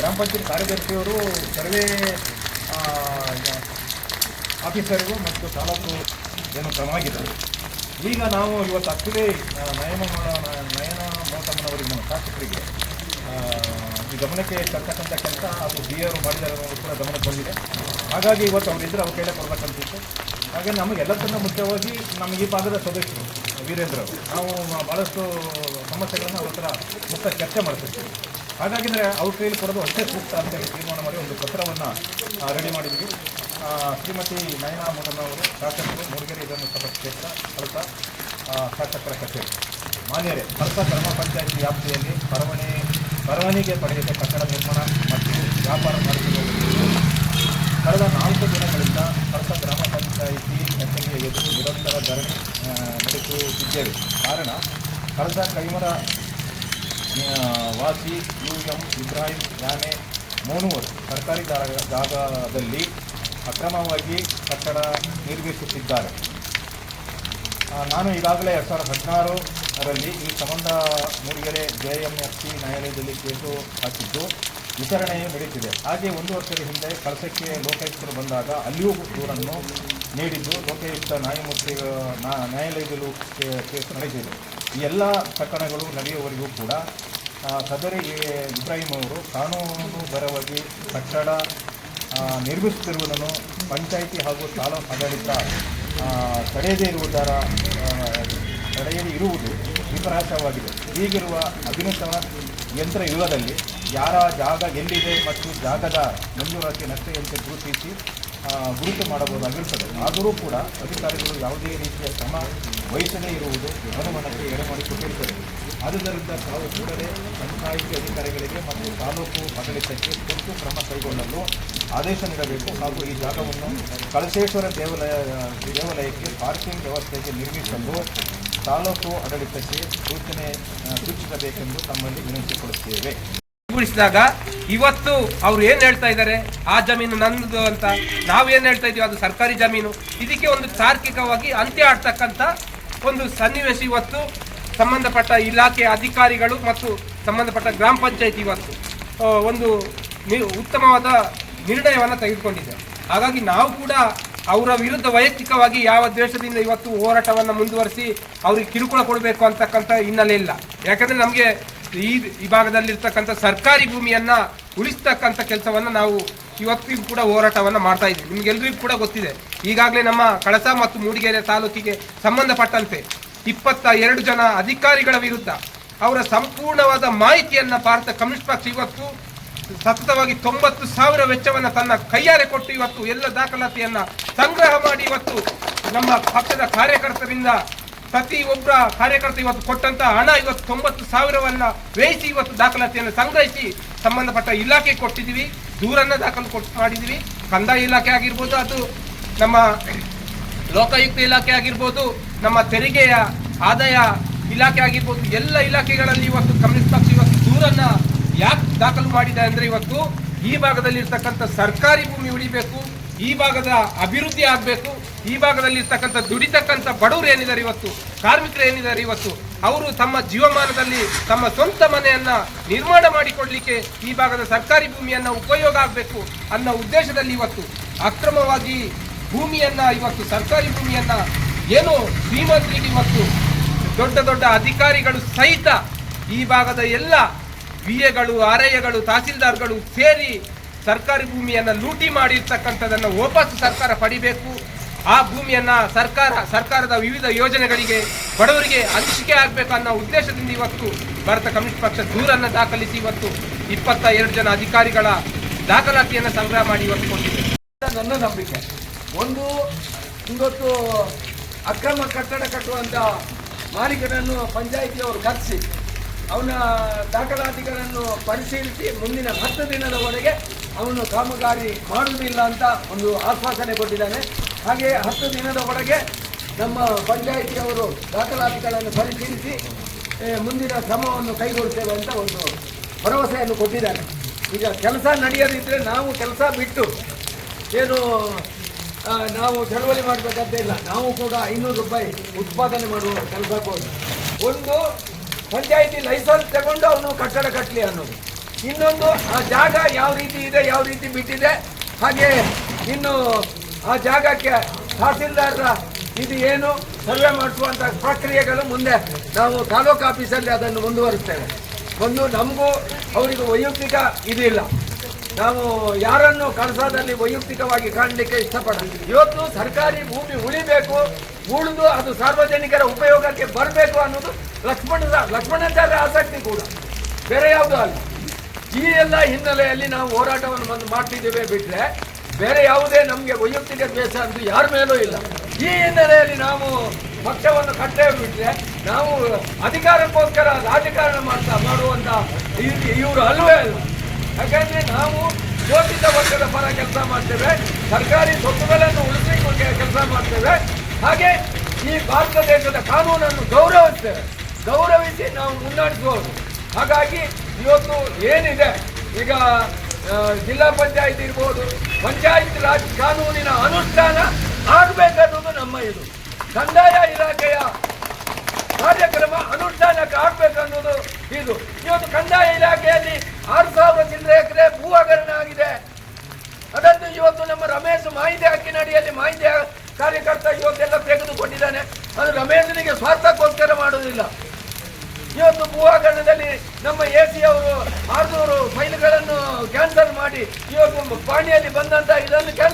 ಗ್ರಾಮ ಪಂಚಾಯತ್ ಕಾರ್ಯದರ್ಶಿಯವರು ಸರ್ವೆ ಆಫೀಸರಿಗೂ ಮತ್ತು ತಾಲೂಕು ಏನು ಕ್ರಮವಾಗಿದ್ದಾರೆ. ಈಗ ನಾವು ಇವತ್ತು ಆಕ್ಚುಲಿ ನಯನ ನಯನ ಮೋಟಮ್ಮನವರಿಗೆ ನಮ್ಮ ಶಾಸಕರಿಗೆ ಈ ಗಮನಕ್ಕೆ ತರ್ತಕ್ಕಂಥ ಕೆಲಸ ಅದು ಬಿ ಅವರು ಮಾಡಿದ್ದಾರೆ ಅನ್ನೋದು ಕೂಡ ಗಮನಕ್ಕೆ ಬಂದಿದೆ. ಹಾಗಾಗಿ ಇವತ್ತು ಅವರಿದ್ದರೆ ಅವ್ರ ಕೈಲೇ ಕೊಡಬೇಕಂತಿತ್ತು. ಹಾಗೆ ನಮಗೆಲ್ಲದನ್ನ ಮುಖ್ಯವಾಗಿ ನಮ್ಮ ಈ ಭಾಗದ ಸದಸ್ಯರು ವೀರೇಂದ್ರ ಅವರು, ನಾವು ಭಾಳಷ್ಟು ಸಮಸ್ಯೆಗಳನ್ನು ಅವ್ರ ಹತ್ರ ಮುಕ್ತ ಚರ್ಚೆ ಮಾಡ್ತಿರ್ತೀವಿ ಹಾಗಾಗಿದ್ರೆ ಅವ್ರ ಕೈಲಿ ಕೊಡೋದು ಅಷ್ಟೇ ಸೂಕ್ತ ಅಂತ ಹೇಳಿ ತೀರ್ಮಾನ ಮಾಡಿ ಒಂದು ಪತ್ರವನ್ನು ರೆಡಿ ಮಾಡಿದ್ವಿ. ಶ್ರೀಮತಿ ನಯನಾ ಮೋಟಮ್ಮನವರು ಶಾಸಕರು, ಮೂಡಿಗೆರೆ ವಿಧಾನಸಭಾ ಕ್ಷೇತ್ರ ಕಳಸ ಶಾಸಕರ ಕಚೇರಿ. ಮಾನ್ಯರೇ ಕಳಸ ಗ್ರಾಮ ಪಂಚಾಯತ್ ವ್ಯಾಪ್ತಿಯಲ್ಲಿ ಪರವಣೆ ಪರವಾನಿಗೆ ಪಡೆಯದೆ ಕಟ್ಟಡ ನಿರ್ಮಾಣ ಮತ್ತು ವ್ಯಾಪಾರ ಮಾಡಿಕೊಳ್ಳುವುದು ಕಳೆದ ನಾಲ್ಕು ದಿನಗಳಿಂದ ಕಳಸ ಗ್ರಾಮ ಪಂಚಾಯಿತಿ ಕಚೇರಿಯ ಎದುರು ನಿರಂತರ ಧರಣಿ ಆ, ನಡೆಸುತ್ತಿದ್ದೇವೆ ಕಾರಣ ಕಳೆದ ಕೈಮರ ವಾಸಿ ಯು ಎಂ ಇಬ್ರಾಹಿಂ, ಯಾನೆ, ಮೋನೂರ್ ಸರ್ಕಾರಿ ಜಾಗ- ಜಾಗದಲ್ಲಿ ಅಕ್ರಮವಾಗಿ ಕಟ್ಟಡ ನಿರ್ಮಿಸುತ್ತಿದ್ದಾರೆ. ನಾನು ಈಗಾಗಲೇ ಎರಡು ಸಾವಿರದ ಹದಿನಾರರಲ್ಲಿ ಈ ಸಂಬಂಧ Mudigere J M F C ನ್ಯಾಯಾಲಯದಲ್ಲಿ ಕೇಸು ಹಾಕಿದ್ದು. ವಿಚಾರಣೆಯು ನಡೆಯುತ್ತಿದೆ ಹಾಗೆ ಒಂದು ವರ್ಷದ ಹಿಂದೆ ಕಳಸಕ್ಕೆ ಲೋಕಾಯುಕ್ತರು ಬಂದಾಗ ಅಲ್ಲಿಯೂ ದೂರನ್ನು ನೀಡಿದ್ದು ಲೋಕಾಯುಕ್ತ ನ್ಯಾಯಮೂರ್ತಿ ನ್ಯಾಯಾಲಯದಲ್ಲೂ ಕೇಸ್ ನಡೆದಿದೆ. ಈ ಎಲ್ಲ ಪ್ರಕರಣಗಳು ನಡೆಯುವವರೆಗೂ ಕೂಡ ಸದರಿ ಇಬ್ರಾಹಿಂ ಅವರು ಕಾನೂನುಬರವಾಗಿ ಕಟ್ಟಡ ಆ, ನಿರ್ಮಿಸುತ್ತಿರುವುದನ್ನು ಪಂಚಾಯಿತಿ ಹಾಗೂ ತಾಲೂಕು ಆಡಳಿತ ತಡೆಯದೇ ಇರುವುದರ ತಡೆಯದೇ ಇರುವುದು ವಿಪರಾಸವಾಗಿದೆ ಈಗಿರುವ ಅಭಿನಂದನ ಯಂತ್ರ ಯುಗದಲ್ಲಿ ಯಾರ ಜಾಗ ಎಲ್ಲಿದೆ ಮತ್ತು ಜಾಗದ ಮಂಜೂರಾತಿ ನಕ್ಷೆಯಂತೆ ಗುರುತಿಸಿ ಗುರುತು ಮಾಡಬಹುದಾಗಿರುತ್ತದೆ. ಆದರೂ ಕೂಡ ಅಧಿಕಾರಿಗಳು ಯಾವುದೇ ರೀತಿಯ ಕ್ರಮ ವಹಿಸದೇ ಇರುವುದು ಗಮನಕ್ಕೆ ಎಡೆ ಮಾಡಿಕೊಟ್ಟಿರುತ್ತದೆ ಆದುದರಿಂದ ತಾವು ಕೂಡಲೇ ಪಂಚಾಯಿತಿ ಅಧಿಕಾರಿಗಳಿಗೆ ಮತ್ತು ತಾಲೂಕು ಆಡಳಿತಕ್ಕೆ ತುರ್ತು ಕ್ರಮ ಕೈಗೊಳ್ಳಲು ಆದೇಶ ನೀಡಬೇಕು. ಹಾಗೂ ಈ ಜಾಗವನ್ನು ಕಳಸೇಶ್ವರ ದೇವಾಲಯ, ದೇವಾಲಯಕ್ಕೆ ಪಾರ್ಕಿಂಗ್ ವ್ಯವಸ್ಥೆಗೆ ನಿರ್ಮಿಸಲು ತಾಲೂಕು ಆಡಳಿತಕ್ಕೆ ಸೂಚನೆ ಸೂಚಿಸಬೇಕೆಂದು ತಮ್ಮಲ್ಲಿ ವಿನಂತಿಸಿಕೊಳ್ಳುತ್ತೇವೆ. ಗುಡಿಸಿದಾಗ ಇವತ್ತು ಅವ್ರು ಏನ್ ಹೇಳ್ತಾ ಇದ್ದಾರೆ? ಆ ಜಮೀನು ನಂದು ಅಂತ ನಾವು ಏನ್ ಹೇಳ್ತಾ ಇದೀವಿ ಅದು ಸರ್ಕಾರಿ ಜಮೀನು. ಇದಕ್ಕೆ ಒಂದು ತಾರ್ಕಿಕವಾಗಿ ಅಂತ್ಯ ಆಡ್ತಕ್ಕಂಥ ಒಂದು ಸನ್ನಿವೇಶ ಇವತ್ತು. ಸಂಬಂಧಪಟ್ಟ ಇಲಾಖೆ ಅಧಿಕಾರಿಗಳು ಮತ್ತು ಸಂಬಂಧಪಟ್ಟ ಗ್ರಾಮ ಪಂಚಾಯತ್ ಇವತ್ತು ಒಂದು ಉತ್ತಮವಾದ ನಿರ್ಣಯವನ್ನು ತೆಗೆದುಕೊಂಡಿದೆ. ಹಾಗಾಗಿ ನಾವು ಕೂಡ ಅವರ ವಿರುದ್ಧ ವೈಯಕ್ತಿಕವಾಗಿ ಯಾವ ದ್ವೇಷದಿಂದ ಇವತ್ತು ಹೋರಾಟವನ್ನು ಮುಂದುವರಿಸಿ ಅವ್ರಿಗೆ ಕಿರುಕುಳ ಕೊಡಬೇಕು ಅಂತಕ್ಕಂಥ ಹಿನ್ನೆಲೆ ಇಲ್ಲ. ಯಾಕಂದರೆ ನಮಗೆ ಈ ಈ ಸರ್ಕಾರಿ ಭೂಮಿಯನ್ನು ಉಳಿಸ್ತಕ್ಕಂಥ ಕೆಲಸವನ್ನು ನಾವು ಇವತ್ತಿಗೂ ಕೂಡ ಹೋರಾಟವನ್ನು ಮಾಡ್ತಾ ಇದ್ದೀವಿ. ನಿಮಗೆಲ್ಲರಿಗೂ ಕೂಡ ಗೊತ್ತಿದೆ. ಈಗಾಗಲೇ ನಮ್ಮ ಕಳಸ ಮತ್ತು ಮೂಡಿಗೆರೆ ತಾಲೂಕಿಗೆ ಸಂಬಂಧಪಟ್ಟಂತೆ ಇಪ್ಪತ್ತ ಎರಡು ಜನ ಅಧಿಕಾರಿಗಳ ವಿರುದ್ಧ ಅವರ ಸಂಪೂರ್ಣವಾದ ಮಾಹಿತಿಯನ್ನು ಭಾರತ ಕಮ್ಯುನಿಸ್ಟ್ ಪಕ್ಷ ಇವತ್ತು ಸತತವಾಗಿ ತೊಂಬತ್ತು ಸಾವಿರ ವೆಚ್ಚವನ್ನು ತನ್ನ ಕೈಯಾರೆ ಕೊಟ್ಟು ಇವತ್ತು ಎಲ್ಲ ದಾಖಲಾತಿಯನ್ನು ಸಂಗ್ರಹ ಮಾಡಿ ಇವತ್ತು ನಮ್ಮ ಪಕ್ಷದ ಕಾರ್ಯಕರ್ತರಿಂದ ಪ್ರತಿ ಒಬ್ಬರ ಕಾರ್ಯಕರ್ತ ಇವತ್ತು ಕೊಟ್ಟಂತ ಹಣ ಇವತ್ತು ತೊಂಬತ್ತು ಸಾವಿರವನ್ನ ವ್ಯಯಿಸಿ ಇವತ್ತು ದಾಖಲಾತಿಯನ್ನು ಸಂಗ್ರಹಿಸಿ ಸಂಬಂಧಪಟ್ಟ ಇಲಾಖೆ ಕೊಟ್ಟಿದ್ದೀವಿ. ದೂರನ್ನ ದಾಖಲು ಕೊಟ್ಟು ಮಾಡಿದ್ದೀವಿ. ಕಂದಾಯ ಇಲಾಖೆ ಆಗಿರ್ಬೋದು, ಅದು ನಮ್ಮ ಲೋಕಾಯುಕ್ತ ಇಲಾಖೆ ಆಗಿರ್ಬೋದು, ನಮ್ಮ ತೆರಿಗೆಯ ಆದಾಯ ಇಲಾಖೆ ಆಗಿರ್ಬೋದು, ಎಲ್ಲ ಇಲಾಖೆಗಳಲ್ಲಿ ಇವತ್ತು ಕಮ್ಯುನಿಸ್ಟ್ ಪಕ್ಷ ಇವತ್ತು ದೂರನ್ನ ಯಾಕೆ ದಾಖಲು ಮಾಡಿದೆ ಅಂದ್ರೆ ಇವತ್ತು ಈ ಭಾಗದಲ್ಲಿ ಇರ್ತಕ್ಕಂಥ ಸರ್ಕಾರಿ ಭೂಮಿ ಉಳಿಬೇಕು. ಈ ಭಾಗದ ಅಭಿವೃದ್ಧಿ ಆಗಬೇಕು. ಈ ಭಾಗದಲ್ಲಿ ಇರ್ತಕ್ಕಂಥ ದುಡಿತಕ್ಕಂಥ ಬಡವರು ಏನಿದ್ದಾರೆ ಇವತ್ತು, ಕಾರ್ಮಿಕರು ಏನಿದ್ದಾರೆ ಇವತ್ತು, ಅವರು ತಮ್ಮ ಜೀವಮಾನದಲ್ಲಿ ತಮ್ಮ ಸ್ವಂತ ಮನೆಯನ್ನ ನಿರ್ಮಾಣ ಮಾಡಿಕೊಡ್ಲಿಕ್ಕೆ ಈ ಭಾಗದ ಸರ್ಕಾರಿ ಭೂಮಿಯನ್ನು ಉಪಯೋಗ ಆಗಬೇಕು ಅನ್ನೋ ಉದ್ದೇಶದಲ್ಲಿ ಇವತ್ತು ಅಕ್ರಮವಾಗಿ ಭೂಮಿಯನ್ನು, ಇವತ್ತು ಸರ್ಕಾರಿ ಭೂಮಿಯನ್ನು ಏನು ಶ್ರೀಮಂತರಿಗೆ ಇವತ್ತು ದೊಡ್ಡ ದೊಡ್ಡ ಅಧಿಕಾರಿಗಳು ಸಹಿತ ಈ ಭಾಗದ ಎಲ್ಲ ವಿಎಗಳು ಆರ್ಐಗಳು ತಹಸೀಲ್ದಾರ್ಗಳು ಸೇರಿ ಸರ್ಕಾರಿ ಭೂಮಿಯನ್ನು ಲೂಟಿ ಮಾಡಿರ್ತಕ್ಕಂಥದ್ದನ್ನು ವಾಪಸ್ ಸರ್ಕಾರ ಪಡಿಬೇಕು. ಆ ಭೂಮಿಯನ್ನು ಸರ್ಕಾರ, ಸರ್ಕಾರದ ವಿವಿಧ ಯೋಜನೆಗಳಿಗೆ ಬಡವರಿಗೆ ಹಂಚಿಕೆ ಆಗಬೇಕು ಅನ್ನೋ ಉದ್ದೇಶದಿಂದ ಇವತ್ತು ಭಾರತ ಕಮ್ಯುನಿಸ್ಟ್ ಪಕ್ಷ ದೂರನ್ನು ದಾಖಲಿಸಿ ಇವತ್ತು ಇಪ್ಪತ್ತ ಎರಡು ಜನ ಅಧಿಕಾರಿಗಳ ದಾಖಲಾತಿಯನ್ನು ಸಂಗ್ರಹ ಮಾಡಿ ಇವತ್ತು ಕೊಟ್ಟಿದೆ. ನನ್ನ ನಂಬಿಕೆ. ಒಂದು, ಇವತ್ತು ಅಕ್ರಮ ಕಟ್ಟಡ ಕಟ್ಟುವಂಥ ಮಾಲೀಕರನ್ನು ಪಂಚಾಯಿತಿಯವರು ಕರೆಸಿ, ಅವನ ದಾಖಲಾತಿಗಳನ್ನು ಪರಿಶೀಲಿಸಿ ಮುಂದಿನ ಹತ್ತು ದಿನದವರೆಗೆ ಅವನು ಕಾಮಗಾರಿ ಮಾಡುವುದಿಲ್ಲ ಅಂತ ಒಂದು ಆಶ್ವಾಸನೆ ಕೊಟ್ಟಿದ್ದಾನೆ. ಹಾಗೆ ಹತ್ತು ದಿನದ ಒಳಗೆ ನಮ್ಮ ಪಂಚಾಯಿತಿಯವರು ದಾಖಲಾತಿಗಳನ್ನು ಪರಿಶೀಲಿಸಿ ಮುಂದಿನ ಕ್ರಮವನ್ನು ಕೈಗೊಳ್ಳುತ್ತೇವೆ ಅಂತ ಒಂದು ಭರವಸೆಯನ್ನು ಕೊಟ್ಟಿದ್ದಾರೆ ಈಗ ಕೆಲಸ ನಡೆಯದಿದ್ದರೆ ನಾವು ಕೆಲಸ ಬಿಟ್ಟು ಏನು ನಾವು ಚಳವಳಿ ಮಾಡಬೇಕಂತ ಇಲ್ಲ. ನಾವು ಕೂಡ ಐನೂರು ರೂಪಾಯಿ ಉತ್ಪಾದನೆ ಮಾಡುವ ಕೆಲಸ ಕೊಡಿ ಒಂದು ಪಂಚಾಯಿತಿ ಲೈಸೆನ್ಸ್ ತಗೊಂಡು ಅವನು ಕಟ್ಟಡ ಕಟ್ಟಲಿ ಅನ್ನೋದು. ಇನ್ನೊಂದು, ಆ ಜಾಗ ಯಾವ ರೀತಿ ಇದೆ, ಯಾವ ರೀತಿ ಬಿಟ್ಟಿದೆ, ಹಾಗೆ ಇನ್ನು ಆ ಜಾಗಕ್ಕೆ ತಹಸೀಲ್ದಾರರ ಇದು ಏನು, ಸರ್ವೆ ಮಾಡಿಸುವಂತ ಪ್ರಕ್ರಿಯೆಗಳು ಮುಂದೆ ನಾವು ತಾಲೂಕು ಆಫೀಸಲ್ಲಿ ಅದನ್ನು ಮುಂದುವರಿಸ್ತೇವೆ. ಒಂದು ನಮಗೂ ಅವರಿಗೂ ವೈಯಕ್ತಿಕ ಇದಿಲ್ಲ. ನಾವು ಯಾರನ್ನು ಕಳಸದಲ್ಲಿ ವೈಯಕ್ತಿಕವಾಗಿ ಕಾಣಲಿಕ್ಕೆ ಇಷ್ಟಪಡ್ತೀವಿ ಇವತ್ತು ಸರ್ಕಾರಿ ಭೂಮಿ ಉಳಿಬೇಕು, ಉಳಿದು ಅದು ಸಾರ್ವಜನಿಕರ ಉಪಯೋಗಕ್ಕೆ ಬರಬೇಕು ಅನ್ನೋದು ಲಕ್ಷ್ಮಣ ಲಕ್ಷ್ಮಣಾಚಾರ್ಯ ಆಸಕ್ತಿ ಕೂಡ. ಬೇರೆ ಯಾವುದೂ ಅಲ್ಲ. ಈ ಎಲ್ಲ ಹಿನ್ನೆಲೆಯಲ್ಲಿ ನಾವು ಹೋರಾಟವನ್ನು ಬಂದು ಮಾಡ್ತಿದ್ದೇವೆ ಬಿಟ್ಟರೆ ಬೇರೆ ಯಾವುದೇ ನಮಗೆ ವೈಯಕ್ತಿಕ ದ್ವೇಷ ಅಂತ ಯಾರ ಮೇಲೂ ಇಲ್ಲ. ಈ ಹಿನ್ನೆಲೆಯಲ್ಲಿ ನಾವು ಪಕ್ಷವನ್ನು ಕಟ್ಟೇ ಬಿಟ್ಟರೆ ನಾವು ಅಧಿಕಾರಕ್ಕೋಸ್ಕರ ರಾಜಕಾರಣ ಮಾಡ್ತಾ ಮಾಡುವಂತ ಇವರು ಅಲ್ವೇ ಅಲ್ಲ. ಯಾಕಂದ್ರೆ ನಾವು ಶೋಷಿತ ವರ್ಗದ ಪರ ಕೆಲಸ ಮಾಡ್ತೇವೆ, ಸರ್ಕಾರಿ ಸ್ವತ್ತುಗಳನ್ನು ಉಳಿಸಿಕೊಳ್ಳಿ ಕೆಲಸ ಮಾಡ್ತೇವೆ. ಹಾಗೆ ಈ ಭಾರತ ದೇಶದ ಕಾನೂನನ್ನು ಗೌರವಿಸ್ತೇವೆ. ಗೌರವಿಸಿ ನಾವು ಮುನ್ನಡೆಸಬಹುದು ಹಾಗಾಗಿ ಇವತ್ತು ಏನಿದೆ? ಈಗ ಜಿಲ್ಲಾ ಪಂಚಾಯತ್ ಇರ್ಬೋದು, ಪಂಚಾಯತ್ ರಾಜ್ ಕಾನೂನಿನ ಅನುಷ್ಠಾನ ಆಗಬೇಕನ್ನೋದು ನಮ್ಮ ಇದು. ಕಂದಾಯ ಇಲಾಖೆಯ ಕಾರ್ಯಕ್ರಮ ಅನುಷ್ಠಾನಕ್ಕೆ ಆಗ್ಬೇಕನ್ನೋದು ಇದು. ಇವತ್ತು ಕಂದಾಯ ಇಲಾಖೆಯಲ್ಲಿ ಆರು ಸಾವಿರ ಚಿಲ್ಲರೆ ಎಕರೆ ಭೂ ಹಗರಣ ಆಗಿದೆ. ಅದನ್ನು ಇವತ್ತು ನಮ್ಮ ರಮೇಶ್ ಮಾಹಿತಿ ಹಕ್ಕಿನಡಿಯಲ್ಲಿ ಮಾಹಿತಿ ಕಾರ್ಯಕರ್ತ ಇವತ್ತೆಲ್ಲ ತೆಗೆದುಕೊಂಡಿದ್ದಾನೆ. ಅದು ರಮೇಶನಿಗೆ ಸ್ವಾರ್ಥಕ್ಕೋಸ್ಕರ ಮಾಡುವುದಿಲ್ಲ. ಇವತ್ತು ಭೂಹಾಗರಣದಲ್ಲಿ ನಮ್ಮ ಎ ಸಿ ಅವರು ಆರ್ನೂರು ಫೈಲ್ಗಳನ್ನು ಕ್ಯಾನ್ಸಲ್ ಮಾಡಿ ಇವತ್ತು ಪಾಣಿಯಲ್ಲಿ ಬಂದಂತ ಇದನ್ನು ಕ್ಯಾನ್ಸಲ್